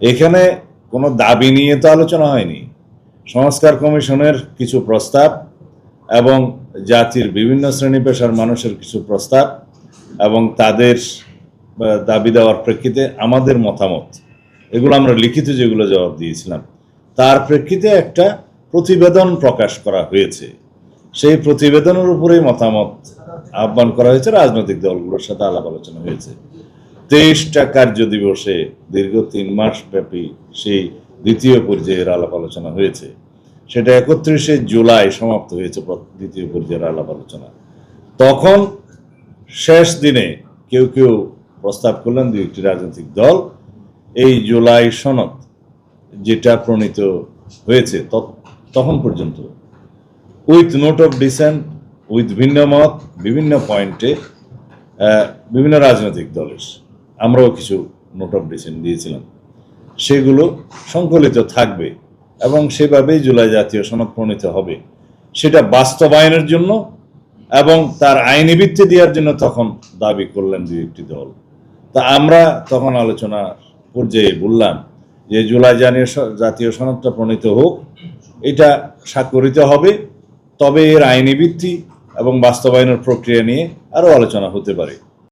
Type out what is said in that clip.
এখানে কোনো দাবি নিয়ে তো আলোচনা হয়নি। সংস্কার কমিশনের কিছু প্রস্তাব এবং জাতির বিভিন্ন শ্রেণি পেশার মানুষের কিছু প্রস্তাব এবং তাদের দাবি দেওয়ার প্রেক্ষিতে আমাদের মতামত। এগুলো আমরা লিখিত যেগুলো জবাব দিয়েছিলাম। তার প্রেক্ষিতে একটা প্রতিবেদন প্রকাশ করা হয়েছে। সেই প্রতিবেদনের উপরেই মতামত আহ্বান করা হয়েছে। রাজনৈতিক দলগুলোর সাথে আলাপ আলোচনা হয়েছে। তেইশটা কার্য দিবসে দীর্ঘ তিন মাস ব্যাপী সেই দ্বিতীয় পর্যায়ের আলাপ আলোচনা হয়েছে। সেটা একত্রিশে জুলাই সমাপ্ত হয়েছে দ্বিতীয় পর্যায়ের আলাপ আলোচনা। তখন শেষ দিনে কেউ কেউ প্রস্তাব করলেন দুই একটি রাজনৈতিক দল এই জুলাই সনদ যেটা প্রণীত হয়েছে তখন পর্যন্ত with note of dissent, with ভিন্ন মত, বিভিন্ন পয়েন্টে বিভিন্ন রাজনৈতিক দলের। আমরাও কিছু নোট অফ ডিসেন্ট দিয়েছিলাম। সেগুলো সংকলিত থাকবে এবং সেভাবেই জুলাই জাতীয় সনদ প্রণীত হবে। সেটা বাস্তবায়নের জন্য এবং তার আইনি ভিত্তি দেওয়ার জন্য তখন দাবি করলেন দুই একটি দল। তা আমরা তখন আলোচনা পর্যায়ে বললাম যে জুলাই জাতীয় স- জাতীয় সনদটা প্রণীত হোক, এটা স্বাক্ষরিত হবে, তবে এর আইনি ভিত্তি এবং বাস্তবায়নের প্রক্রিয়া নিয়ে আরও আলোচনা হতে পারে।